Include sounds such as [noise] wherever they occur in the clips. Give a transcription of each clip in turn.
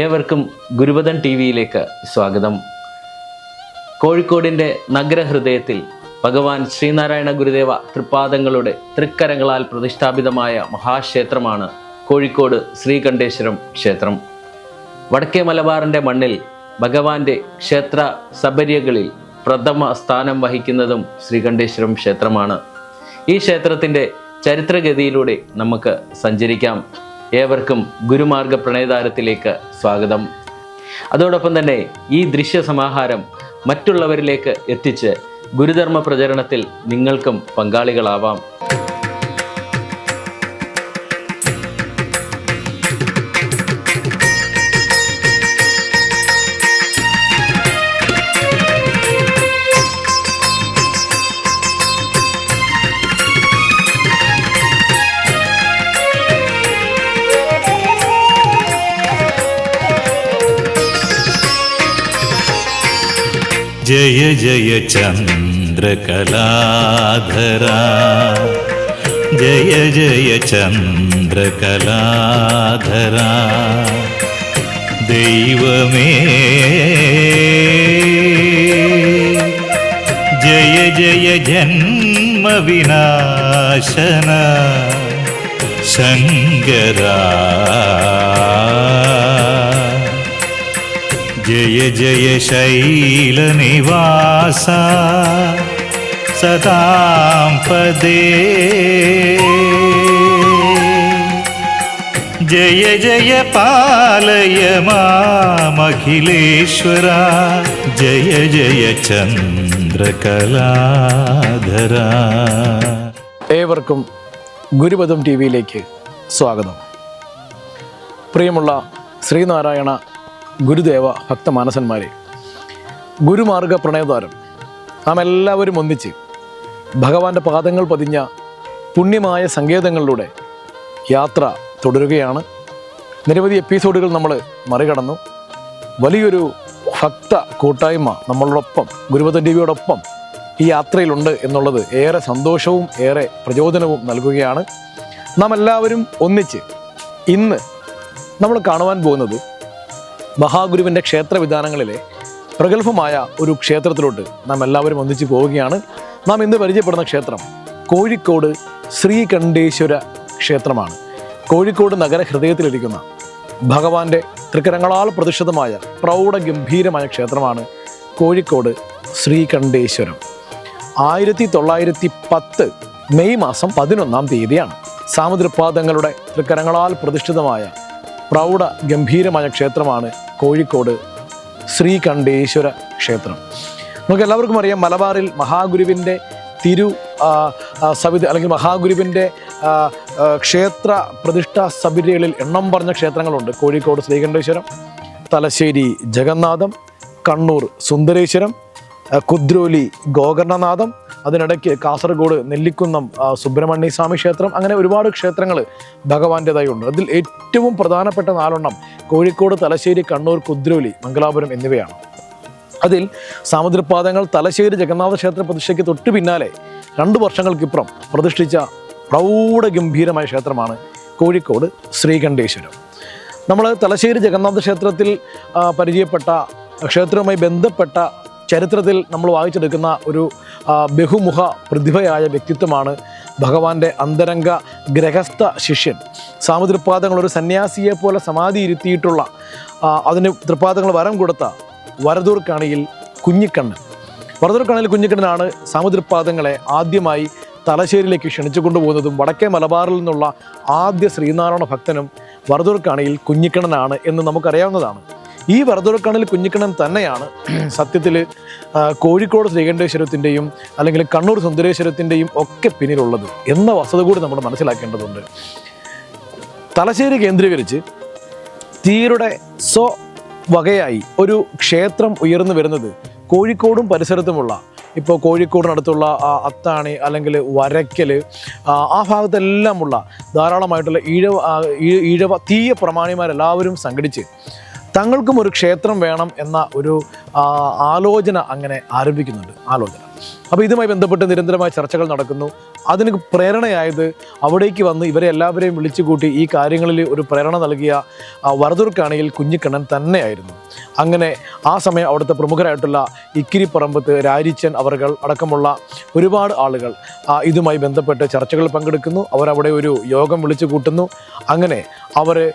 ഏവർക്കും ഗുരുപദൻ ടി വിയിലേക്ക് സ്വാഗതം. കോഴിക്കോടിന്റെ നഗരഹൃദയത്തിൽ ഭഗവാൻ ശ്രീനാരായണ ഗുരുദേവ തൃപ്പാദങ്ങളുടെ തൃക്കരങ്ങളാൽ പ്രതിഷ്ഠാപിതമായ മഹാക്ഷേത്രമാണ് കോഴിക്കോട് ശ്രീകണ്ഠേശ്വരം ക്ഷേത്രം. വടക്കേ മലബാറിന്റെ മണ്ണിൽ ഭഗവാന്റെ ക്ഷേത്ര സബര്യകളിൽ പ്രഥമ സ്ഥാനം വഹിക്കുന്നതും ശ്രീകണ്ഠേശ്വരം ക്ഷേത്രമാണ്. ഈ ക്ഷേത്രത്തിന്റെ ചരിത്രഗതിയിലൂടെ നമുക്ക് സഞ്ചരിക്കാം. ഏവർക്കും ഗുരുമാർഗ പ്രണയതാരത്തിലേക്ക് സ്വാഗതം. അതോടൊപ്പം തന്നെ ഈ ദൃശ്യ സമാഹാരം മറ്റുള്ളവരിലേക്ക് എത്തിച്ച് ഗുരുധർമ്മ പ്രചരണത്തിൽ നിങ്ങൾക്കും പങ്കാളികളാവാം. जय जय चन्द्रकलाधरा जय जय चन्द्रकलाधरा दैवमे जय जय जन्मविनाशन शङ्करा जय जय शैलनिवास सदां पदे जय जय पालय मामखिलेश्वरा जय जय चन्द्रकलाधरा ഏവർക്കും ഗുരുപദം ടി വിയിലേക്ക് സ്വാഗതം പ്രിയമുള്ള ശ്രീനാരായണ ഗുരുദേവ ഭക്തമാനസന്മാരെ ഗുരുമാർഗ പ്രണയദ്വാരം നാം എല്ലാവരും ഒന്നിച്ച് ഭഗവാന്റെ പാദങ്ങൾ പതിഞ്ഞ പുണ്യമായ സങ്കേതങ്ങളിലൂടെ യാത്ര തുടരുകയാണ്. നിരവധി എപ്പിസോഡുകൾ നമ്മൾ മറികടന്നു. വലിയൊരു ഭക്ത കൂട്ടായ്മ നമ്മളോടൊപ്പം ഗുരുവദൻ ടിവിയോടൊപ്പം ഈ യാത്രയിലുണ്ട് എന്നുള്ളത് ഏറെ സന്തോഷവും ഏറെ പ്രചോദനവും നൽകുകയാണ്. നാം എല്ലാവരും ഒന്നിച്ച് ഇന്ന് നമ്മൾ കാണുവാൻ പോകുന്നത് മഹാഗുരുവിന്റെ ക്ഷേത്ര വിധാനങ്ങളിലെ പ്രഗത്ഭമായ ഒരു ക്ഷേത്രത്തിലോട്ട് നാം എല്ലാവരും ഒന്നിച്ച് പോവുകയാണ്. നാം ഇന്ന് പരിചയപ്പെടുന്ന ക്ഷേത്രം കോഴിക്കോട് ശ്രീകണ്ഠേശ്വര ക്ഷേത്രമാണ്. കോഴിക്കോട് നഗര ഹൃദയത്തിലിരിക്കുന്ന ഭഗവാന്റെ തൃക്കരങ്ങളാൽ പ്രതിഷ്ഠിതമായ പ്രൗഢഗംഭീരമായ ക്ഷേത്രമാണ് കോഴിക്കോട് ശ്രീകണ്ഠേശ്വരം. ആയിരത്തി തൊള്ളായിരത്തി പത്ത് മെയ് മാസം പതിനൊന്നാം തീയതിയാണ്. സാമുദ്രപാദങ്ങളുടെ തൃക്കരങ്ങളാൽ പ്രതിഷ്ഠിതമായ പ്രൗഢ ഗംഭീരമായ ക്ഷേത്രമാണ് കോഴിക്കോട് ശ്രീകണ്ഠേശ്വര ക്ഷേത്രം. നമുക്ക് എല്ലാവർക്കും അറിയാം മലബാറിൽ മഹാഗുരുവിന്റെ തിരു സവിധ അല്ലെങ്കിൽ മഹാഗുരുവിന്റെ ക്ഷേത്ര പ്രതിഷ്ഠാ സബിരകളിൽ എണ്ണം പറഞ്ഞ ക്ഷേത്രങ്ങളുണ്ട്. കോഴിക്കോട് ശ്രീകണ്ഠേശ്വരം തലശ്ശേരി ജഗന്നാഥം കണ്ണൂർ സുന്ദരേശ്വരം കുദ്രോലി ഗോകർണനാഥം അതിനിടയ്ക്ക് കാസർഗോഡ് നെല്ലിക്കുന്നം സുബ്രഹ്മണ്യ സ്വാമി ക്ഷേത്രം അങ്ങനെ ഒരുപാട് ക്ഷേത്രങ്ങൾ ഭഗവാന്റേതായി ഉണ്ട് അതിൽ ഏറ്റവും പ്രധാനപ്പെട്ട നാലെണ്ണം കോഴിക്കോട് തലശ്ശേരി കണ്ണൂർ കുദ്രോലി മംഗലാപുരം എന്നിവയാണ്. അതിൽ സമുദ്രപാദങ്ങൾ തലശ്ശേരി ജഗന്നാഥ ക്ഷേത്ര പ്രതിഷ്ഠയ്ക്ക് തൊട്ടു പിന്നാലെ രണ്ട് വർഷങ്ങൾക്കിപ്പുറം പ്രതിഷ്ഠിച്ച പ്രൗഢഗംഭീരമായ ക്ഷേത്രമാണ് കോഴിക്കോട് ശ്രീകണ്ഠേശ്വരം. നമ്മൾ തലശ്ശേരി ജഗന്നാഥ ക്ഷേത്രത്തിൽ പരിചയപ്പെട്ട ക്ഷേത്രവുമായി ബന്ധപ്പെട്ട ചരിത്രത്തിൽ നമ്മൾ വായിച്ചെടുക്കുന്ന ഒരു ബഹുമുഖ പ്രതിഭയായ വ്യക്തിത്വമാണ് ഭഗവാന്റെ അന്തരംഗ ഗ്രഹസ്ഥ ശിഷ്യൻ. സാമുദ്രപാദങ്ങൾ ഒരു സന്യാസിയെ പോലെ സമാധി ഇരുത്തിയിട്ടുള്ള അതിന് തൃപ്പാദങ്ങൾ വരം കൊടുത്ത വരദൂർ കാണിയിൽ കുഞ്ഞിക്കണ്ണൻ. വരദൂർ കാണിയിൽ കുഞ്ഞിക്കണ്ണനാണ് സാമുദ്രപാദങ്ങളെ ആദ്യമായി തലശ്ശേരിയിലേക്ക് ക്ഷണിച്ചു കൊണ്ടുപോകുന്നതും വടക്കേ മലബാറിൽ നിന്നുള്ള ആദ്യ ശ്രീനാരായണ ഭക്തനും വരദൂർ കാണിയിൽ കുഞ്ഞിക്കണ്ണനാണ് എന്ന് നമുക്കറിയാവുന്നതാണ്. ഈ വരദൂർക്കണിൽ കുഞ്ഞിക്കണ്ണൻ തന്നെയാണ്. [clears throat] സത്യത്തിൽ കോഴിക്കോട് ശ്രീകണ്ഠേശ്വരത്തിന്റെയും അല്ലെങ്കിൽ കണ്ണൂർ സുന്ദരേശ്വരത്തിന്റെയും ഒക്കെ പിന്നിലുള്ളത് എന്ന വസ്തുത കൂടി നമ്മൾ മനസ്സിലാക്കേണ്ടതുണ്ട്. തലശ്ശേരി കേന്ദ്രീകരിച്ച് തീരുടെ സ്വ വകയായി ഒരു ക്ഷേത്രം ഉയർന്നു വരുന്നത് കോഴിക്കോടും പരിസരത്തുമുള്ള ഇപ്പോൾ കോഴിക്കോടിനടുത്തുള്ള അത്താണി അല്ലെങ്കിൽ വരയ്ക്കൽ ആ ഭാഗത്തെല്ലാമുള്ള ധാരാളമായിട്ടുള്ള ഈഴവ ഈഴവ തീയ പ്രമാണിമാരെല്ലാവരും സംഘടിച്ച് തങ്ങൾക്കും ഒരു ക്ഷേത്രം വേണം എന്ന ഒരു ആലോചന അങ്ങനെ ആരംഭിക്കുന്നുണ്ട്. ആലോചന. അപ്പോൾ ഇതുമായി ബന്ധപ്പെട്ട് നിരന്തരമായ ചർച്ചകൾ നടക്കുന്നു. അതിന് പ്രേരണയായത് അവിടേക്ക് വന്ന് ഇവരെ എല്ലാവരെയും വിളിച്ചു കൂട്ടി ഈ കാര്യങ്ങളിൽ ഒരു പ്രേരണ നൽകിയ വറുതുർക്കാണിയിൽ കുഞ്ഞിക്കണ്ണൻ തന്നെയായിരുന്നു. അങ്ങനെ ആ സമയം അവിടുത്തെ പ്രമുഖരായിട്ടുള്ള ഇക്കിരിപ്പറമ്പത്ത് രാരിച്ചൻ അവർകൾ അടക്കമുള്ള ഒരുപാട് ആളുകൾ ഇതുമായി ബന്ധപ്പെട്ട് ചർച്ചകൾ പങ്കെടുക്കുന്നു. അവരവിടെ ഒരു യോഗം വിളിച്ചു കൂട്ടുന്നു. അങ്ങനെ അവർ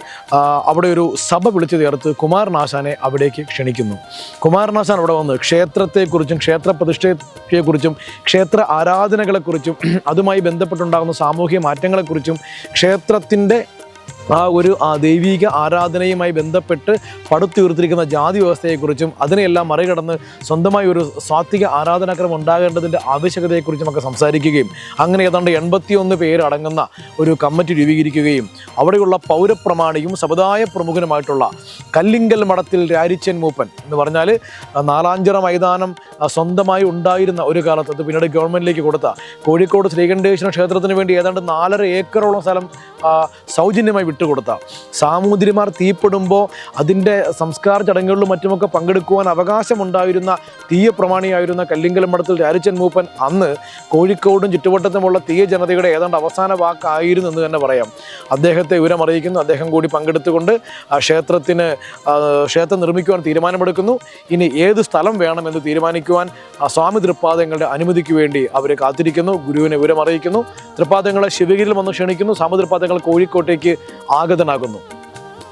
അവിടെ ഒരു സഭ വിളിച്ചു ചേർത്ത് കുമാരനാശാനെ അവിടേക്ക് ക്ഷണിക്കുന്നു. കുമാരനാശാൻ ഇവിടെ വന്നത് ക്ഷേത്രത്തെക്കുറിച്ചും ക്ഷേത്ര പ്രതിഷ്ഠയെക്കുറിച്ചും ക്ഷേത്ര ആരാധനകളെക്കുറിച്ചും അതുമായി ബന്ധപ്പെട്ടുണ്ടാകുന്ന സാമൂഹിക മാറ്റങ്ങളെക്കുറിച്ചും ക്ഷേത്രത്തിന്റെ ആ ഒരു ദൈവിക ആരാധനയുമായി ബന്ധപ്പെട്ട് പടുത്തുയർത്തിരിക്കുന്ന ജാതി വ്യവസ്ഥയെക്കുറിച്ചും അതിനെയെല്ലാം മറികടന്ന് സ്വന്തമായി ഒരു സാത്വിക ആരാധനാക്രമം ഉണ്ടാകേണ്ടതിന്റെ ആവശ്യകതയെക്കുറിച്ചും ഒക്കെ സംസാരിക്കുകയും അങ്ങനെ ഏതാണ്ട് എൺപത്തിയൊന്ന് പേരടങ്ങുന്ന ഒരു കമ്മിറ്റി രൂപീകരിക്കുകയും അവിടെയുള്ള പൗരപ്രമാണിയും സമുദായ പ്രമുഖനുമായിട്ടുള്ള കല്ലിങ്കൽ മഠത്തിൽ രാരിച്ചൻ മൂപ്പൻ എന്ന് പറഞ്ഞാൽ നാലാഞ്ചിറ മൈതാനം സ്വന്തമായി ഉണ്ടായിരുന്ന ഒരു കാലത്ത് അത് പിന്നീട് ഗവൺമെന്റിലേക്ക് കൊടുത്ത കോഴിക്കോട് ശ്രീകണ്ഠേശ്വര ക്ഷേത്രത്തിന് വേണ്ടി ഏതാണ്ട് നാലര ഏക്കറോളം സ്ഥലം സൗജന്യമായി വിട്ടുകൊടുത്ത. സാമൂതിരിമാർ തീപ്പെടുമ്പോൾ അതിന്റെ സംസ്കാര ചടങ്ങുകളിലും മറ്റുമൊക്കെ പങ്കെടുക്കുവാൻ അവകാശമുണ്ടായിരുന്ന തീയ പ്രമാണിയായിരുന്ന കല്ലിങ്കലം മഠത്തിൽ രാരിച്ചൻ മൂപ്പൻ അന്ന് കോഴിക്കോടും ചുറ്റുവട്ടത്തുമുള്ള തീയ ജനതയുടെ ഏതാണ്ട് അവസാന വാക്കായിരുന്നു എന്ന് തന്നെ പറയാം. അദ്ദേഹത്തെ വിവരം അറിയിക്കുന്നു അദ്ദേഹം കൂടി പങ്കെടുത്തുകൊണ്ട് ക്ഷേത്രത്തിന് ക്ഷേത്രം നിർമ്മിക്കുവാൻ തീരുമാനമെടുക്കുന്നു. ഇനി ഏത് സ്ഥലം വേണമെന്ന് തീരുമാനിക്കുവാൻ ആ സ്വാമി തൃപ്പാദങ്ങളുടെ അനുമതിക്ക് വേണ്ടി അവരെ കാത്തിരിക്കുന്നു. ഗുരുവിനെ വിവരം അറിയിക്കുന്നു തൃപ്പാദങ്ങളെ ശിവഗിരിയിൽ വന്ന് ക്ഷണിക്കുന്നു. സ്വാമി തൃപ്പാദങ്ങൾ കോഴിക്കോട്ടേക്ക് ആഗതനാകുന്നു.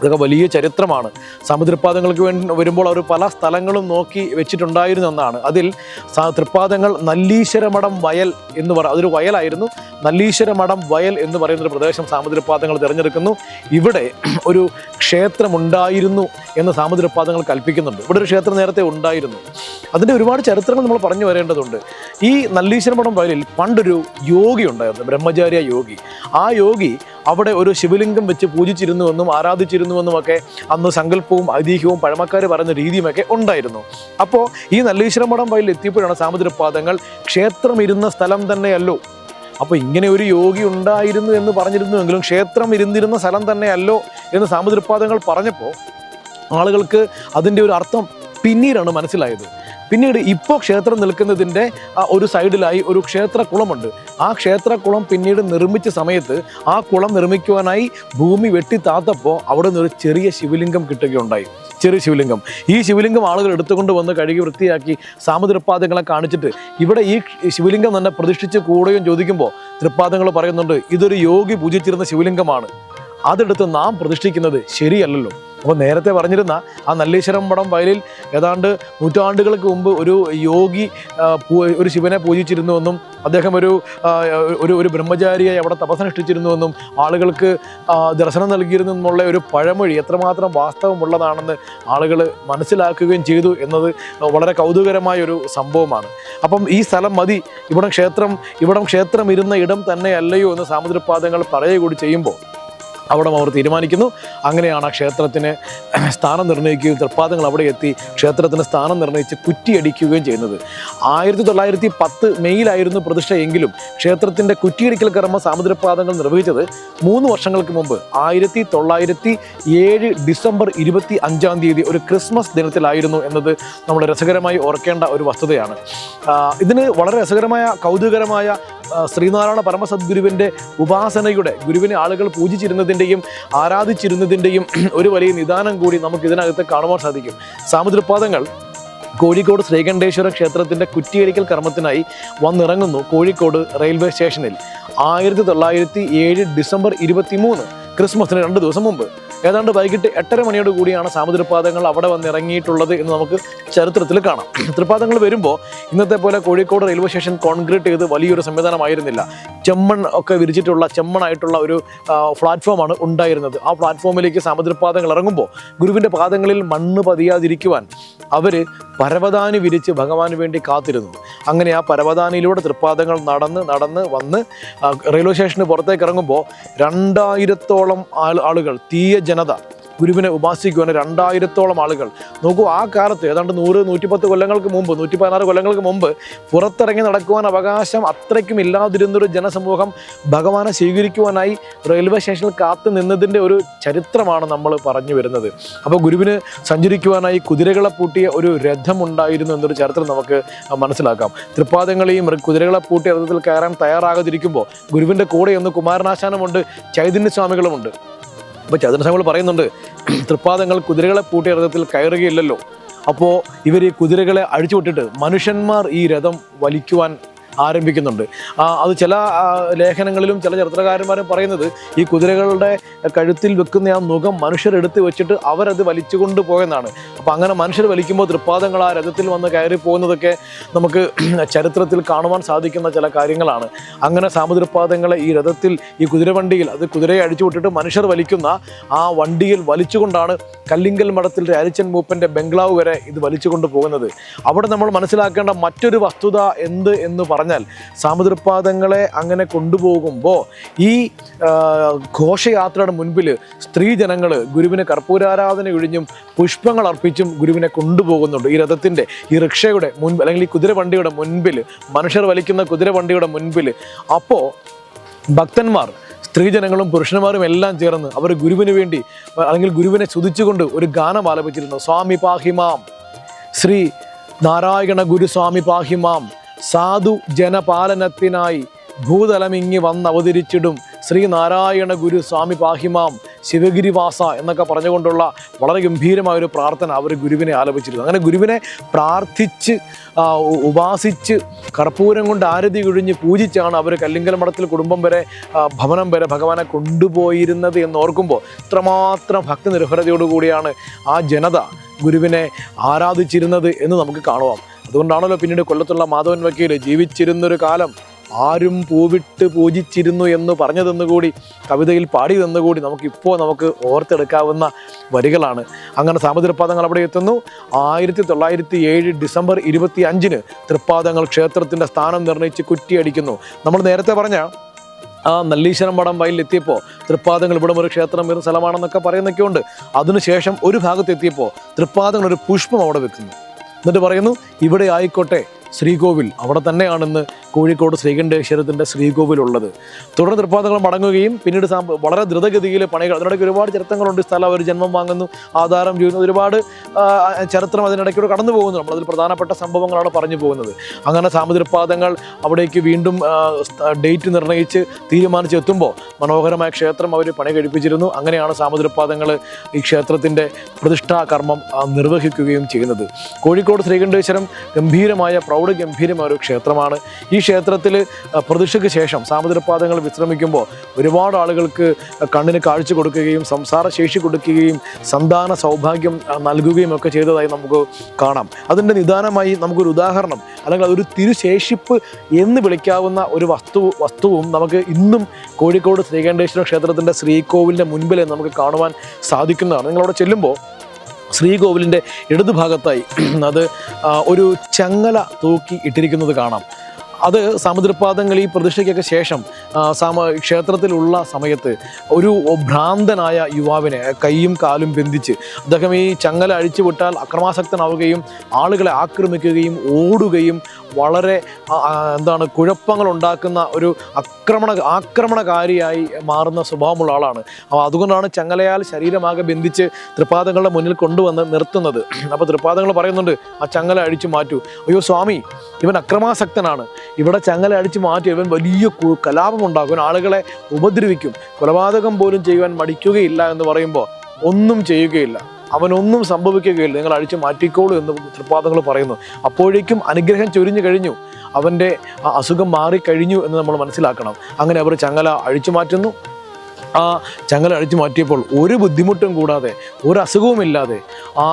ഇതൊക്കെ വലിയ ചരിത്രമാണ്. സമുദ്രപാദങ്ങൾക്ക് വേണ്ടി വരുമ്പോൾ അവർ പല സ്ഥലങ്ങളും നോക്കി വെച്ചിട്ടുണ്ടായിരുന്നു എന്നാണ് അതിൽ തൃപ്പാദങ്ങൾ നല്ലീശ്വരമഠം വയൽ എന്ന് പറ അതൊരു വയലായിരുന്നു. നല്ലീശ്വരമഠം വയൽ എന്ന് പറയുന്ന ഒരു പ്രദേശം സാമുദ്രപാദങ്ങൾ തിരഞ്ഞെടുക്കുന്നു. ഇവിടെ [clears throat] ഒരു ക്ഷേത്രമുണ്ടായിരുന്നു എന്ന് സാമുദ്രപാദങ്ങൾ കൽപ്പിക്കുന്നുണ്ട്. ഇവിടെ ഒരു ക്ഷേത്രം നേരത്തെ ഉണ്ടായിരുന്നു. അതിന്റെ ഒരുപാട് ചരിത്രങ്ങൾ നമ്മൾ പറഞ്ഞു വരേണ്ടതുണ്ട്. ഈ നല്ലീശ്വരമഠം വയലിൽ പണ്ടൊരു യോഗി ഉണ്ടായിരുന്നു ബ്രഹ്മചാര്യ യോഗി. ആ യോഗി അവിടെ ഒരു ശിവലിംഗം വെച്ച് പൂജിച്ചിരുന്നുവെന്നും ആരാധിച്ചിരുന്നുവെന്നും ഒക്കെ അന്ന് സങ്കല്പവും ഐതിഹ്യവും പഴമക്കാർ പറയുന്ന രീതിയുമൊക്കെ ഉണ്ടായിരുന്നു. അപ്പോൾ ഈ നല്ലീശ്വരം മഠം വയലിൽ എത്തിയപ്പോഴാണ് സാമുദ്രപാദങ്ങൾ ക്ഷേത്രം ഇരുന്ന സ്ഥലം തന്നെയല്ലോ. അപ്പോൾ ഇങ്ങനെ ഒരു യോഗി ഉണ്ടായിരുന്നു എന്ന് പറഞ്ഞിരുന്നുവെങ്കിലും ക്ഷേത്രം ഇരുന്നിരുന്ന സ്ഥലം തന്നെയല്ലോ എന്ന് സാമുദ്രപാദങ്ങൾ പറഞ്ഞപ്പോൾ ആളുകൾക്ക് അതിന്റെ ഒരു അർത്ഥം പിന്നീടാണ് മനസ്സിലായത്. പിന്നീട് ഇപ്പോൾ ക്ഷേത്രം നിൽക്കുന്നതിന്റെ ഒരു സൈഡിലായി ഒരു ക്ഷേത്രക്കുളമുണ്ട് ആ ക്ഷേത്രക്കുളം പിന്നീട് നിർമ്മിച്ച സമയത്ത് ആ കുളം നിർമ്മിക്കുവാനായി ഭൂമി വെട്ടി താത്തപ്പോൾ അവിടെ ഒരു ചെറിയ ശിവലിംഗം കിട്ടുകയുണ്ടായി. ചെറിയ ശിവലിംഗം. ഈ ശിവലിംഗം ആളുകൾ എടുത്തുകൊണ്ട് വന്ന് കഴുകി വൃത്തിയാക്കി സാമുദ്രപാദങ്ങളെ കാണിച്ചിട്ട് ഇവിടെ ഈ ശിവലിംഗം തന്നെ പ്രതിഷ്ഠിച്ച് കൂടുകയും ചോദിക്കുമ്പോൾ തൃപ്പാദങ്ങൾ പറയുന്നുണ്ട് ഇതൊരു യോഗി പൂജിച്ചിരുന്ന ശിവലിംഗമാണ്. അതെടുത്ത് നാം പ്രതിഷ്ഠിക്കുന്നത് ശരിയല്ലല്ലോ. അപ്പോൾ നേരത്തെ പറഞ്ഞിരുന്ന ആ നല്ലീശ്വരം പടം വയലിൽ ഏതാണ്ട് നൂറ്റാണ്ടുകൾക്ക് മുമ്പ് ഒരു യോഗി ഒരു ശിവനെ പൂജിച്ചിരുന്നുവെന്നും അദ്ദേഹം ഒരു ഒരു ഒരു ബ്രഹ്മചാരിയായി അവിടെ തപസനുഷ്ഠിച്ചിരുന്നുവെന്നും ആളുകൾക്ക് ദർശനം നൽകിയിരുന്നു എന്നുള്ള ഒരു പഴമൊഴി എത്രമാത്രം വാസ്തവമുള്ളതാണെന്ന് ആളുകൾ മനസ്സിലാക്കുകയും ചെയ്തു എന്നത് വളരെ കൗതുകരമായ ഒരു സംഭവമാണ്. അപ്പം ഈ സ്ഥലം മതി. ഇവിടം ക്ഷേത്രം ഇവിടം ക്ഷേത്രം ഇരുന്ന ഇടം തന്നെയല്ലയോ എന്ന് സാമുദ്രപാദങ്ങൾ പറയുകൂടി ചെയ്യുമ്പോൾ അവിടെ അവർ തീരുമാനിക്കുന്നു. അങ്ങനെയാണ് ആ ക്ഷേത്രത്തിന് സ്ഥാനം നിർണയിക്കുകയും തൃപ്പാദങ്ങൾ അവിടെ എത്തി ക്ഷേത്രത്തിന് സ്ഥാനം നിർണയിച്ച് കുറ്റിയടിക്കുകയും ചെയ്യുന്നത്. ആയിരത്തി തൊള്ളായിരത്തി പത്ത് മെയ്യിലായിരുന്നു പ്രതിഷ്ഠ എങ്കിലും ക്ഷേത്രത്തിന്റെ കുറ്റിയടിക്കൽ കർമ്മ സാമുദ്രപാദങ്ങൾ നിർവഹിച്ചത് മൂന്ന് വർഷങ്ങൾക്ക് മുമ്പ്. ആയിരത്തി തൊള്ളായിരത്തി ഏഴ് ഡിസംബർ ഇരുപത്തി അഞ്ചാം തീയതി ഒരു ക്രിസ്മസ് ദിനത്തിലായിരുന്നു എന്നത് നമ്മൾ രസകരമായി ഓർക്കേണ്ട ഒരു വസ്തുതയാണ്. ഇതിന് വളരെ രസകരമായ കൗതുകരമായ ശ്രീനാരായണ പരമസദ്ഗുരുവിന്റെ ഉപാസനയുടെ ഗുരുവിനെ ആളുകൾ പൂജിച്ചിരുന്നതിന്റെയും ആരാധിച്ചിരുന്നതിന്റെയും [clears throat] ഒരു വലിയ നിദാനം കൂടി നമുക്ക് ഇതിനകത്ത് കാണുവാൻ സാധിക്കും. സാമുദ്രപാദങ്ങൾ കോഴിക്കോട് ശ്രീകണ്ഠേശ്വര ക്ഷേത്രത്തിന്റെ കുറ്റിയരിക്കൽ കർമ്മത്തിനായി വന്നിറങ്ങുന്നു കോഴിക്കോട് റെയിൽവേ സ്റ്റേഷനിൽ. ആയിരത്തി തൊള്ളായിരത്തി ഏഴ് ഡിസംബർ ഇരുപത്തി ക്രിസ്മസിന് രണ്ട് ദിവസം മുമ്പ്. ഏതാണ്ട് വൈകിട്ട് എട്ടര മണിയോട് കൂടിയാണ് സാമുദ്രപാതങ്ങൾ അവിടെ വന്ന് ഇറങ്ങിയിട്ടുള്ളത് എന്ന് നമുക്ക് ചരിത്രത്തിൽ കാണാം. തൃപ്പാദങ്ങൾ വരുമ്പോൾ ഇന്നത്തെ പോലെ കോഴിക്കോട് റെയിൽവേ സ്റ്റേഷൻ കോൺക്രീറ്റ് ചെയ്ത് വലിയൊരു സംവിധാനമായിരുന്നില്ല. ചെമ്മൺ ഒക്കെ വിരിച്ചിട്ടുള്ള ചെമ്മണായിട്ടുള്ള ഒരു പ്ലാറ്റ്ഫോമാണ് ഉണ്ടായിരുന്നത്. ആ പ്ലാറ്റ്ഫോമിലേക്ക് സാമുദ്രപാദങ്ങൾ ഇറങ്ങുമ്പോൾ ഗുരുവിന്റെ പാദങ്ങളിൽ മണ്ണ് പതിയാതിരിക്കുവാൻ അവർ പരവതാനി വിരിച്ച് ഭഗവാന് വേണ്ടി കാത്തിരുന്നു. അങ്ങനെ ആ പരവതാനിയിലൂടെ തൃപ്പാദങ്ങൾ നടന്ന് നടന്ന് വന്ന് റെയിൽവേ സ്റ്റേഷന് പുറത്തേക്ക് ഇറങ്ങുമ്പോൾ രണ്ടായിരത്തോളം ആളുകൾ തീയ ജനത. ഗുരുവിനെ ഉപാസിക്കുവാൻ രണ്ടായിരത്തോളം ആളുകൾ. നോക്കൂ ആ കാലത്ത് ഏതാണ്ട് നൂറ് നൂറ്റിപ്പത്ത് കൊല്ലങ്ങൾക്ക് മുമ്പ് നൂറ്റി പതിനാറ് കൊല്ലങ്ങൾക്ക് മുമ്പ് പുറത്തിറങ്ങി നടക്കുവാൻ അവകാശം അത്രയ്ക്കും ഇല്ലാതിരുന്നൊരു ജനസമൂഹം ഭഗവാനെ സ്വീകരിക്കുവാനായി റെയിൽവേ സ്റ്റേഷനിൽ കാത്തു നിന്നതിന്റെ ഒരു ചരിത്രമാണ് നമ്മൾ പറഞ്ഞു വരുന്നത്. അപ്പോൾ ഗുരുവിന് സഞ്ചരിക്കുവാനായി കുതിരകളെ പൂട്ടിയ ഒരു രഥമുണ്ടായിരുന്നു എന്നൊരു ചരിത്രം നമുക്ക് മനസ്സിലാക്കാം. തൃപ്പാദങ്ങളെയും കുതിരകളെ പൂട്ടിയ രഥത്തിൽ കയറാൻ തയ്യാറാകാതിരിക്കുമ്പോൾ ഗുരുവിന്റെ കൂടെ ഒന്ന് കുമാരനാശാനമുണ്ട് ചൈതന്യ സ്വാമികളുമുണ്ട് അപ്പോൾ ചതുര സ്വാമികൾ പറയുന്നുണ്ട് തൃപ്പാദങ്ങൾ കുതിരകളെ പൂട്ടിയ രഥത്തിൽ കയറുകയില്ലല്ലോ. അപ്പോൾ ഇവർ ഈ കുതിരകളെ അഴിച്ചുവിട്ടിട്ട് മനുഷ്യന്മാർ ഈ രഥം വലിക്കുവാൻ ആരംഭിക്കുന്നുണ്ട്. അത് ചില ലേഖനങ്ങളിലും ചില ചരിത്രകാരന്മാരും പറയുന്നത് ഈ കുതിരകളുടെ കഴുത്തിൽ വെക്കുന്ന ആ മുഖം മനുഷ്യരെടുത്ത് വെച്ചിട്ട് അവരത് വലിച്ചുകൊണ്ട് പോയെന്നാണ്. അപ്പം അങ്ങനെ മനുഷ്യർ വലിക്കുമ്പോൾ തൃപ്പാദങ്ങൾ ആ രഥത്തിൽ വന്ന് കയറി പോകുന്നതൊക്കെ നമുക്ക് [clears throat] ചരിത്രത്തിൽ കാണുവാൻ സാധിക്കുന്ന ചില കാര്യങ്ങളാണ്. അങ്ങനെ സാമുദ്രപാദങ്ങളെ ഈ രഥത്തിൽ ഈ കുതിരവണ്ടിയിൽ അത് കുതിരയെ അഴിച്ചു മനുഷ്യർ വലിക്കുന്ന ആ വണ്ടിയിൽ വലിച്ചുകൊണ്ടാണ് കല്ലിങ്കൽ മഠത്തിൽ രാജച്ചൻ മൂപ്പന്റെ ബംഗ്ലാവ് വരെ ഇത് വലിച്ചുകൊണ്ട് പോകുന്നത്. അവിടെ നമ്മൾ മനസ്സിലാക്കേണ്ട മറ്റൊരു വസ്തുത എന്ത് എന്ന് പറഞ്ഞാൽ സാമുദ്രപാദങ്ങളെ അങ്ങനെ കൊണ്ടുപോകുമ്പോൾ ഈ ഘോഷയാത്രയുടെ മുൻപിൽ സ്ത്രീ ജനങ്ങൾ ഗുരുവിന് കർപ്പൂരാരാധന ഒഴിഞ്ഞും പുഷ്പങ്ങൾ അർപ്പിച്ചും ഗുരുവിനെ കൊണ്ടുപോകുന്നുണ്ട്. ഈ രഥത്തിന്റെ ഈ റിക്ഷയുടെ മുൻപ് അല്ലെങ്കിൽ ഈ കുതിരവണ്ടിയുടെ മുൻപിൽ മനുഷ്യർ വലിക്കുന്ന കുതിരവണ്ടിയുടെ മുൻപിൽ അപ്പോൾ ഭക്തന്മാർ സ്ത്രീജനങ്ങളും പുരുഷന്മാരും എല്ലാം ചേർന്ന് അവർ ഗുരുവിന് വേണ്ടി അല്ലെങ്കിൽ ഗുരുവിനെ സ്തുതിച്ചുകൊണ്ട് ഒരു ഗാനം ആലപിച്ചിരുന്നു. സ്വാമി പാഹിമാം. ശ്രീ നാരായണ ഗുരുസ്വാമി പാഹിമാം. സാധു ജനപാലനത്തിനായി ഭൂതലമിങ്ങി വന്ന് അവതരിച്ചിടും ശ്രീനാരായണ ഗുരു സ്വാമി പാഹിമാം ശിവഗിരിവാസ എന്നൊക്കെ പറഞ്ഞുകൊണ്ടുള്ള വളരെ ഗംഭീരമായ ഒരു പ്രാർത്ഥന അവർ ഗുരുവിനെ ആലപിച്ചിരുന്നു. അങ്ങനെ ഗുരുവിനെ പ്രാർത്ഥിച്ച് ഉപാസിച്ച് കർപ്പൂരം കൊണ്ട് ആരതി കിഴിഞ്ഞ് പൂജിച്ചാണ് അവർ കല്ലിങ്കൽ മഠത്തിൽ കുടുംബം വരെ ഭവനം വരെ ഭഗവാനെ കൊണ്ടുപോയിരുന്നത് എന്ന് ഓർക്കുമ്പോൾ ഇത്രമാത്രം ഭക്തി നിർഭരതയോടുകൂടിയാണ് ആ ജനത ഗുരുവിനെ ആരാധിച്ചിരുന്നത് എന്ന് നമുക്ക് കാണുവാം. അതുകൊണ്ടാണല്ലോ പിന്നീട് കൊല്ലത്തുള്ള മാധവൻ വക്കീൽ ജീവിച്ചിരുന്നൊരു കാലം ആരും പൂവിട്ട് പൂജിച്ചിരുന്നു എന്ന് പറഞ്ഞതെന്നുകൂടി കവിതയിൽ പാടിയതെന്നുകൂടി നമുക്കിപ്പോൾ നമുക്ക് ഓർത്തെടുക്കാവുന്ന വരികളാണ്. അങ്ങനെ സാമുദ്രപാദങ്ങൾ അവിടെ എത്തുന്നു. ആയിരത്തി തൊള്ളായിരത്തി ഏഴ് ഡിസംബർ ഇരുപത്തി അഞ്ചിന് തൃപ്പാദങ്ങൾ ക്ഷേത്രത്തിന്റെ സ്ഥാനം നിർണയിച്ച് കുറ്റിയടിക്കുന്നു. നമ്മൾ നേരത്തെ പറഞ്ഞ ആ നല്ലീശ്വരം പടം വയലിലെത്തിയപ്പോൾ തൃപ്പാദങ്ങൾ ഇവിടം ഒരു ക്ഷേത്രം വരുന്ന സ്ഥലമാണെന്നൊക്കെ പറയുന്നൊക്കെ ഉണ്ട് അതിനുശേഷം ഒരു ഭാഗത്തെത്തിയപ്പോൾ തൃപ്പാദങ്ങൾ ഒരു പുഷ്പം അവിടെ വെക്കുന്നു. എന്നിട്ട് പറയുന്നു ഇവിടെ ആയിക്കോട്ടെ ശ്രീകോവിൽ അവിടെ തന്നെയാണെന്ന് കോഴിക്കോട് ശ്രീകണ്ഠേശ്വരത്തിന്റെ ശ്രീകോവിലുള്ളത്. തുടർന്ന് തൃപ്പാദങ്ങൾ മടങ്ങുകയും പിന്നീട് വളരെ ദ്രുതഗതിയിൽ പണികൾ അതിനിടയ്ക്ക് ഒരുപാട് ചരിത്രങ്ങളുണ്ട്. സ്ഥലം അവർ ജന്മം വാങ്ങുന്നു ആധാരം ചെയ്യുന്നു ഒരുപാട് ചരിത്രം അതിനിടയ്ക്കൂടെ കടന്നു പോകുന്നു. നമ്മളതിൽ പ്രധാനപ്പെട്ട സംഭവങ്ങളാണ് പറഞ്ഞു പോകുന്നത്. അങ്ങനെ സാമുദ്രപാദങ്ങൾ അവിടേക്ക് വീണ്ടും ഡേറ്റ് നിർണയിച്ച് തീരുമാനിച്ച് എത്തുമ്പോൾ മനോഹരമായ ക്ഷേത്രം അവർ പണി കഴിപ്പിച്ചിരുന്നു. അങ്ങനെയാണ് സാമുദ്രപാദങ്ങൾ ഈ ക്ഷേത്രത്തിന്റെ പ്രതിഷ്ഠാ കർമ്മം നിർവഹിക്കുകയും ചെയ്യുന്നത്. കോഴിക്കോട് ശ്രീകണ്ഠേശ്വരം ഗംഭീരമായ പ്രൗഢഗംഭീരമായ ഒരു ക്ഷേത്രമാണ്. ഈ ക്ഷേത്രത്തിൽ പ്രതിഷ്ഠയ്ക്ക് ശേഷം സാമുദ്രപാദങ്ങൾ വിശ്രമിക്കുമ്പോൾ ഒരുപാട് ആളുകൾക്ക് കണ്ണിന് കാഴ്ച കൊടുക്കുകയും സംസാര ശേഷി കൊടുക്കുകയും സന്താന സൗഭാഗ്യം നൽകുകയും ഒക്കെ ചെയ്തതായി നമുക്ക് കാണാം. അതിന്റെ നിദാനമായി നമുക്കൊരു ഉദാഹരണം അല്ലെങ്കിൽ അതൊരു തിരുശേഷിപ്പ് എന്ന് വിളിക്കാവുന്ന ഒരു വസ്തു വസ്തുവും നമുക്ക് ഇന്നും കോഴിക്കോട് ശ്രീകണ്ഠേശ്വര ക്ഷേത്രത്തിന്റെ ശ്രീകോവിലിന്റെ മുൻപിൽ നമുക്ക് കാണുവാൻ സാധിക്കുന്നതാണ്. നിങ്ങളവിടെ ചെല്ലുമ്പോൾ ശ്രീകോവിലിന്റെ ഇടതുഭാഗത്തായി അത് ഒരു ചങ്ങല തൂക്കി ഇട്ടിരിക്കുന്നത് കാണാം. അത് സമുദ്രപാദങ്ങൾ ഈ പ്രതിഷ്ഠയ്ക്കൊക്കെ ശേഷം സമ ക്ഷേത്രത്തിലുള്ള സമയത്ത് ഒരു ഭ്രാന്തനായ യുവാവിനെ കൈയും കാലും ബന്ധിച്ച് അദ്ദേഹം ഈ ചങ്ങല അഴിച്ചുവിട്ടാൽ അക്രമാസക്തനാവുകയും ആളുകളെ ആക്രമിക്കുകയും ഓടുകയും വളരെ എന്താണ് കുഴപ്പങ്ങൾ ഉണ്ടാക്കുന്ന ഒരു ആക്രമണ ആക്രമണകാരിയായി മാറുന്ന സ്വഭാവമുള്ള ആളാണ്. അപ്പോൾ അതുകൊണ്ടാണ് ചങ്ങലയാൽ ശരീരമാകെ ബന്ധിച്ച് തൃപ്പാദങ്ങളുടെ മുന്നിൽ കൊണ്ടുവന്ന് നിർത്തുന്നത്. അപ്പോൾ തൃപ്പാദങ്ങൾ പറയുന്നുണ്ട് ആ ചങ്ങല അഴിച്ചു മാറ്റൂ. അയ്യോ സ്വാമി ഇവൻ അക്രമാസക്തനാണ്. ഇവിടെ ചങ്ങല അടിച്ചു മാറ്റി ഇവൻ വലിയ കലാപം ഉണ്ടാക്കും ആളുകളെ ഉപദ്രവിക്കും. കൊലപാതകം പോലും ചെയ്യുവാൻ മടിക്കുകയില്ല എന്ന് പറയുമ്പോൾ ഒന്നും ചെയ്യുകയില്ല. അവനൊന്നും സംഭവിക്കുകയില്ല. നിങ്ങൾ അഴിച്ചു മാറ്റിക്കോളൂ എന്ന് തൃപ്പാദങ്ങൾ പറയുന്നു. അപ്പോഴേക്കും അനുഗ്രഹം ചൊരിഞ്ഞു കഴിഞ്ഞു. അവന്റെ ആ അസുഖം മാറിക്കഴിഞ്ഞു എന്ന് നമ്മൾ മനസ്സിലാക്കണം. അങ്ങനെ അവർ ചങ്ങല അഴിച്ചു മാറ്റുന്നു. ആ ചങ്ങല അഴിച്ചു മാറ്റിയപ്പോൾ ഒരു ബുദ്ധിമുട്ടും കൂടാതെ ഒരു അസുഖവുമില്ലാതെ ആ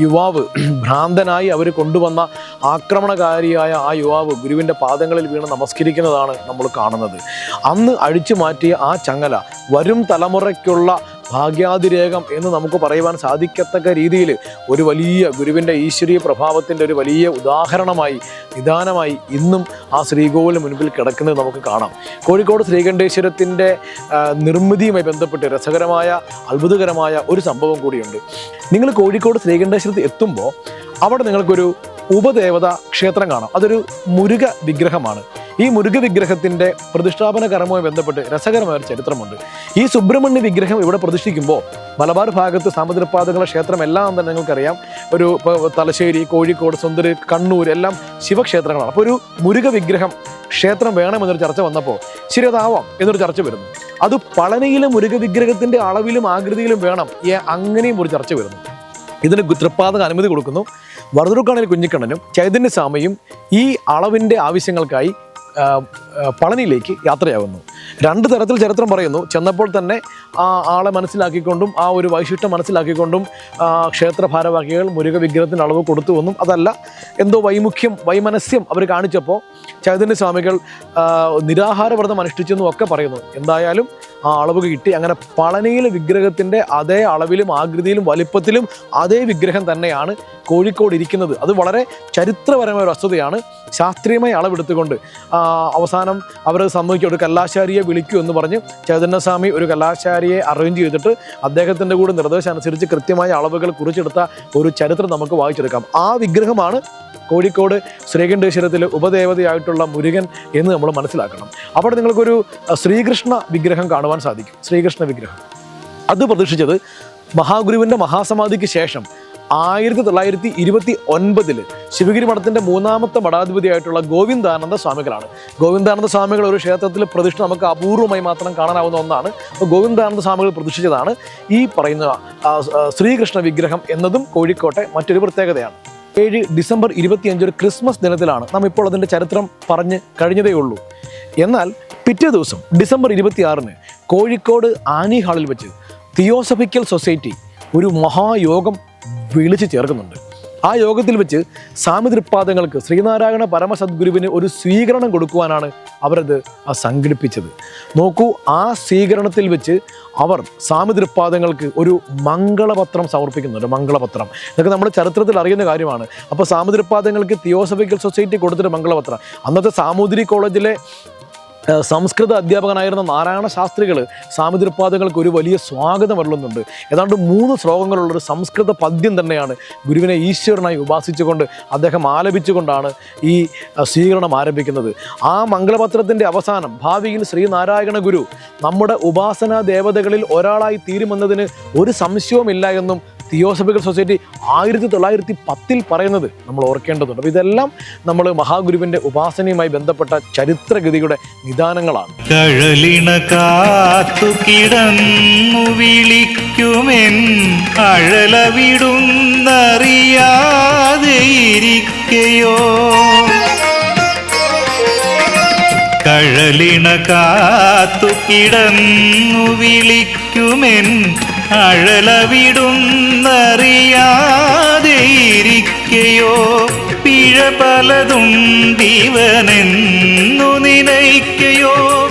യുവാവ് [clears throat] ഭ്രാന്തനായി അവർ കൊണ്ടുവന്ന ആക്രമണകാരിയായ ആ യുവാവ് ഗുരുവിന്റെ പാദങ്ങളിൽ വീണ് നമസ്കരിക്കുന്നതാണ് നമ്മൾ കാണുന്നത്. അന്ന് അഴിച്ചു മാറ്റിയ ആ ചങ്ങല വരും തലമുറയ്ക്കുള്ള ഭാഗ്യാതിരേകം എന്ന് നമുക്ക് പറയുവാൻ സാധിക്കത്തക്ക രീതിയിൽ ഒരു വലിയ ഗുരുവിന്റെ ഈശ്വരീയ പ്രഭാവത്തിന്റെ ഒരു വലിയ ഉദാഹരണമായി നിദാനമായി ഇന്നും ആ ശ്രീകോവിലിന് മുൻപിൽ കിടക്കുന്നത് നമുക്ക് കാണാം. കോഴിക്കോട് ശ്രീകണ്ഠേശ്വരത്തിന്റെ നിർമ്മിതിയുമായി ബന്ധപ്പെട്ട് രസകരമായ അത്ഭുതകരമായ ഒരു സംഭവം കൂടിയുണ്ട്. നിങ്ങൾ കോഴിക്കോട് ശ്രീകണ്ഠേശ്വരത്ത് എത്തുമ്പോൾ അവിടെ നിങ്ങൾക്കൊരു ഉപദേവത ക്ഷേത്രം കാണാം. അതൊരു മുരുക വിഗ്രഹമാണ്. ഈ മുരുക വിഗ്രഹത്തിന്റെ പ്രതിഷ്ഠാപന കർമ്മവുമായി ബന്ധപ്പെട്ട് രസകരമായ ഒരു ചരിത്രമുണ്ട്. ഈ സുബ്രഹ്മണ്യ വിഗ്രഹം ഇവിടെ പ്രതിഷ്ഠിക്കുമ്പോൾ മലബാർ ഭാഗത്ത് സാമുദ്രപാതകളുടെ ക്ഷേത്രം എല്ലാം തന്നെ നിങ്ങൾക്കറിയാം. ഒരു തലശ്ശേരി കോഴിക്കോട് സുന്ദരി കണ്ണൂർ എല്ലാം ശിവക്ഷേത്രങ്ങളാണ്. അപ്പോൾ ഒരു മുരുക വിഗ്രഹം ക്ഷേത്രം വേണമെന്നൊരു ചർച്ച വന്നപ്പോൾ ശരി അതാവാം എന്നൊരു ചർച്ച വരുന്നു. അത് പളനിയിലെ മുരുക വിഗ്രഹത്തിന്റെ അളവിലും ആകൃതിയിലും വേണം ഏ, അങ്ങനെയും ഒരു ചർച്ച വരുന്നു. ഇതിന് തൃപ്പാദക അനുമതി കൊടുക്കുന്നു. വറുതുറുക്കാണിൽ കുഞ്ഞിക്കണ്ണനും ചൈതന്യസ്വാമിയും ഈ അളവിന്റെ ആവശ്യങ്ങൾക്കായി പളനിയിലേക്ക് യാത്രയാകുന്നു രണ്ട് തരത്തിൽ ചരിത്രം പറയുന്നു. ചെന്നപ്പോൾ തന്നെ ആ ആളെ മനസ്സിലാക്കിക്കൊണ്ടും ആ ഒരു വൈശിഷ്ട്യം മനസ്സിലാക്കിക്കൊണ്ടും ക്ഷേത്ര ഭാരവാഹികൾ മുരുക വിഗ്രഹത്തിന് അളവ് കൊടുത്തുവെന്നും അതല്ല എന്തോ വൈമുഖ്യം വൈമനസ്യം അവർ കാണിച്ചപ്പോൾ ചൈതന്യസ്വാമികൾ സ്വാമികൾ നിരാഹാരവ്രതം അനുഷ്ഠിച്ചെന്നും ഒക്കെ പറയുന്നു. എന്തായാലും ആ അളവ് കിട്ടി. അങ്ങനെ പളനിയിലെ വിഗ്രഹത്തിന്റെ അതേ അളവിലും ആകൃതിയിലും വലിപ്പത്തിലും അതേ വിഗ്രഹം തന്നെയാണ് കോഴിക്കോട് ഇരിക്കുന്നത്. അത് വളരെ ചരിത്രപരമായ ഒരു വസ്തുതയാണ് ശാസ്ത്രീയമായി അളവെടുത്തുകൊണ്ട് അവസാനം അവർ സമ്മതിക്കും. ഒരു കല്ലാശാരിയെ വിളിക്കൂ എന്ന് പറഞ്ഞ് ചൈതന്യസ്വാമി ഒരു കലാശാരിയെ അറേഞ്ച് ചെയ്തിട്ട് അദ്ദേഹത്തിന്റെ കൂടെ നിർദ്ദേശം അനുസരിച്ച് കൃത്യമായ അളവുകൾ കുറിച്ചെടുത്ത ഒരു ചരിത്രം നമുക്ക് വായിച്ചെടുക്കാം. ആ വിഗ്രഹമാണ് കോഴിക്കോട് ശ്രീകണ്ഠേശ്വരത്തിലെ ഉപദേവതയായിട്ടുള്ള മുരുകൻ എന്ന് നമ്മൾ മനസ്സിലാക്കണം. അവിടെ നിങ്ങൾക്കൊരു ശ്രീകൃഷ്ണ വിഗ്രഹം കാണുവാൻ സാധിക്കും. ശ്രീകൃഷ്ണ വിഗ്രഹം. അത് പ്രതീക്ഷിച്ചത് മഹാഗുരുവിന്റെ മഹാസമാധിക്ക് ശേഷം ആയിരത്തി തൊള്ളായിരത്തി ഇരുപത്തി ഒൻപതിൽ ശിവഗിരി മഠത്തിന്റെ മൂന്നാമത്തെ മഠാധിപതിയായിട്ടുള്ള ഗോവിന്ദാനന്ദ സ്വാമികളാണ്. ഗോവിന്ദാനന്ദ സ്വാമികൾ ഒരു ക്ഷേത്രത്തിൽ പ്രതിഷ്ഠ നമുക്ക് അപൂർവമായി മാത്രം കാണാനാവുന്ന ഒന്നാണ്. അപ്പോൾ ഗോവിന്ദാനന്ദ സ്വാമികൾ പ്രതിഷ്ഠിച്ചതാണ് ഈ പറയുന്ന ശ്രീകൃഷ്ണ വിഗ്രഹം എന്നതും കോഴിക്കോട്ടെ മറ്റൊരു പ്രത്യേകതയാണ്. ഏഴ് ഡിസംബർ ഇരുപത്തിയഞ്ച് ഒരു ക്രിസ്മസ് ദിനത്തിലാണ് നാം ഇപ്പോൾ അതിന്റെ ചരിത്രം പറഞ്ഞ് കഴിഞ്ഞതേ ഉള്ളൂ. എന്നാൽ പിറ്റേ ദിവസം ഡിസംബർ ഇരുപത്തിയാറിന് കോഴിക്കോട് ആനി ഹാളിൽ വെച്ച് തിയോസഫിക്കൽ സൊസൈറ്റി ഒരു മഹായോഗം വിളിച്ചു ചേർക്കുന്നുണ്ട്. ആ യോഗത്തിൽ വെച്ച് സാമിതൃപ്പാദങ്ങൾക്ക് ശ്രീനാരായണ പരമസദ്ഗുരുവിന് ഒരു സ്വീകരണം കൊടുക്കുവാനാണ് അവരത് സംഘടിപ്പിച്ചത്. നോക്കൂ ആ സ്വീകരണത്തിൽ വെച്ച് അവർ സാമിതൃപ്പാദങ്ങൾക്ക് ഒരു മംഗളപത്രം സമർപ്പിക്കുന്നുണ്ട് മംഗളപത്രം. ഇതൊക്കെ നമ്മുടെ ചരിത്രത്തിൽ അറിയുന്ന കാര്യമാണ്. അപ്പോൾ സാമുദ്രപാദങ്ങൾക്ക് തിയോസഫിക്കൽ സൊസൈറ്റി കൊടുത്തിട്ട് മംഗളപത്രം. അന്നത്തെ സാമൂതിരി കോളേജിലെ സംസ്കൃത അധ്യാപകനായിരുന്ന നാരായണ ശാസ്ത്രികൾ സാമുദ്രപാദങ്ങൾക്ക് ഒരു വലിയ സ്വാഗതം അരുളുന്നുണ്ട്. ഏതാണ്ട് മൂന്ന് ശ്ലോകങ്ങളുള്ളൊരു സംസ്കൃത പദ്യം തന്നെയാണ് ഗുരുവിനെ ഈശ്വരനായി ഉപാസിച്ചുകൊണ്ട് അദ്ദേഹം ആലപിച്ചുകൊണ്ടാണ് ഈ സ്വീകരണം ആരംഭിക്കുന്നത്. ആ മംഗളപത്രത്തിന്റെ അവസാനം ഭാവിയിൽ ശ്രീനാരായണ ഗുരു നമ്മുടെ ഉപാസനാ ദേവതകളിൽ ഒരാളായി തീരുമെന്നതിന് ഒരു സംശയവുമില്ല എന്നും തിയോസഫിക്കൽ സൊസൈറ്റി ആയിരത്തി തൊള്ളായിരത്തി പത്തിൽ പറയുന്നത് നമ്മൾ ഓർക്കേണ്ടതുണ്ട്. അപ്പോൾ ഇതെല്ലാം നമ്മൾ മഹാഗുരുവിന്റെ ഉപാസനയുമായി ബന്ധപ്പെട്ട ചരിത്രഗതിയുടെ നിദാനങ്ങളാണ്. കഴലിണ കാത്തു കിടന്നു വിളിക്കുമെൻ കഴലിണ കാത്തു കിടന്നു വിളിക്കുമെൻ അഴലവിടുന്നറിയാതെ ഇരിക്കയോ പിഴ പലതും ദിവനെന്നു നിനയ്ക്കയോ?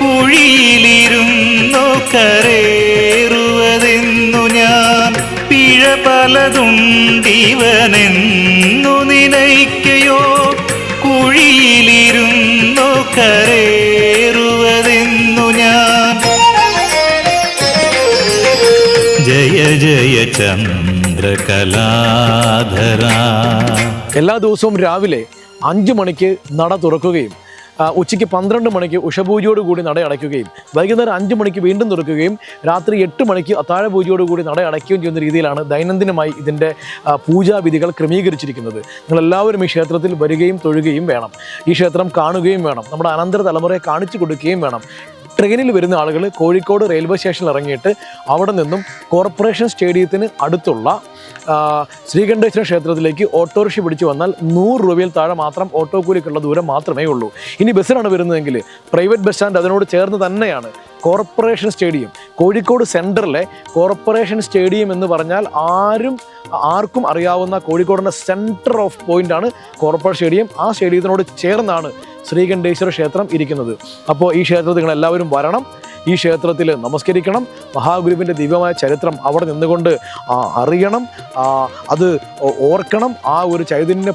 കുഴിയിലിരുന്നു കരേറുവതെന്നു ഞാൻ. പിഴ പലതും ദിവനെന്നു നിനയ്ക്കയോ? കുഴിയിലിരുന്നു കരേറുവതെന്നു ജയ എല്ലാ ദിവസവും രാവിലെ അഞ്ച് മണിക്ക് നട തുറക്കുകയും ഉച്ചയ്ക്ക് പന്ത്രണ്ട് മണിക്ക് ഉഷപൂജയോട് കൂടി നട അടയ്ക്കുകയും വൈകുന്നേരം അഞ്ച് മണിക്ക് വീണ്ടും തുറക്കുകയും രാത്രി എട്ട് മണിക്ക് അത്താഴ പൂജയോട് കൂടി നട അടയ്ക്കുകയും ചെയ്യുന്ന രീതിയിലാണ് ദൈനംദിനമായി ഇതിന്റെ പൂജാവിധികൾ ക്രമീകരിച്ചിരിക്കുന്നത്. നിങ്ങളെല്ലാവരും ഈ ക്ഷേത്രത്തിൽ വരികയും തൊഴുകയും വേണം. ഈ ക്ഷേത്രം കാണുകയും വേണം. നമ്മുടെ അനന്തര തലമുറയെ കാണിച്ചു കൊടുക്കുകയും വേണം. ട്രെയിനിൽ വരുന്ന ആളുകൾ കോഴിക്കോട് റെയിൽവേ സ്റ്റേഷനിൽ ഇറങ്ങിയിട്ട് അവിടെ നിന്നും കോർപ്പറേഷൻ സ്റ്റേഡിയത്തിന് അടുത്തുള്ള ശ്രീകണ്ഠേശ്വര ക്ഷേത്രത്തിലേക്ക് ഓട്ടോറിക്ഷ പിടിച്ചു വന്നാൽ നൂറ് രൂപയിൽ താഴെ മാത്രം ഓട്ടോ കൂലിക്കുള്ള ദൂരം മാത്രമേ ഉള്ളൂ. ഇനി ബസ്സിലാണ് വരുന്നതെങ്കിൽ പ്രൈവറ്റ് ബസ് സ്റ്റാൻഡ് അതിനോട് ചേർന്ന് തന്നെയാണ് കോർപ്പറേഷൻ സ്റ്റേഡിയം. കോഴിക്കോട് സെന്ററിലെ കോർപ്പറേഷൻ സ്റ്റേഡിയം എന്ന് പറഞ്ഞാൽ ആരും ആർക്കും അറിയാവുന്ന കോഴിക്കോടിന്റെ സെന്റർ ഓഫ് പോയിന്റാണ് കോർപ്പറേഷൻ സ്റ്റേഡിയം. ആ സ്റ്റേഡിയത്തിനോട് ചേർന്നാണ് ശ്രീകണ്ഠേശ്വര ക്ഷേത്രം ഇരിക്കുന്നത്. അപ്പോൾ ഈ ക്ഷേത്രത്തിൽ നിങ്ങൾ എല്ലാവരും വരണം. ഈ ക്ഷേത്രത്തിൽ നമസ്കരിക്കണം. മഹാഗുരുവിന്റെ ദിവ്യമായ ചരിത്രം അവിടെ നിന്നുകൊണ്ട് അറിയണം. അത് ഓർക്കണം. ആ ഒരു ചൈതന്യ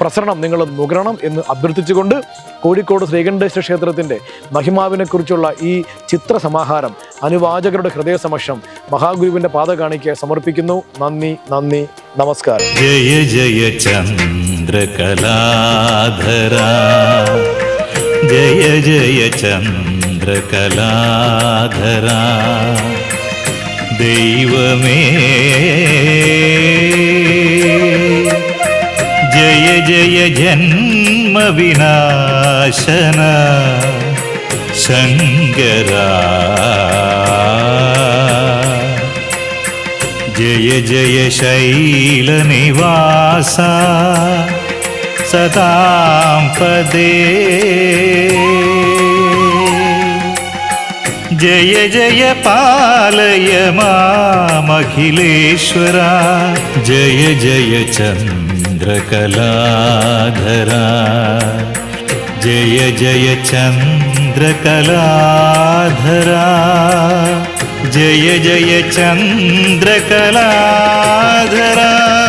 പ്രസരണം നിങ്ങൾ നുകരണം എന്ന് അഭ്യർത്ഥിച്ചുകൊണ്ട് കോഴിക്കോട് ശ്രീകണ്ഠേശ്വര ക്ഷേത്രത്തിന്റെ മഹിമാവിനെക്കുറിച്ചുള്ള ഈ ചിത്രസമാഹാരം അനുവാചകരുടെ ഹൃദയ സമക്ഷം മഹാഗുരുവിന്റെ പാത കാണിക്ക് സമർപ്പിക്കുന്നു. നന്ദി നന്ദി നമസ്കാരം. ജയ ജയ ചന്ദ്രകലാധരാ ജയ ജയ ചന്ദ്രകലാധരാ ദൈവമേ ജയ ജയ ജന്മവിനാശന ശങ്കരാ ജയ ജയ ശൈലനിവാസ सदां पदे। जय जय पालय मामखिलेश्वरा जय जय चन्द्रकलाधरा। जय जय चन्द्रकलाधरा। जय जय चन्द्रकलाधरा।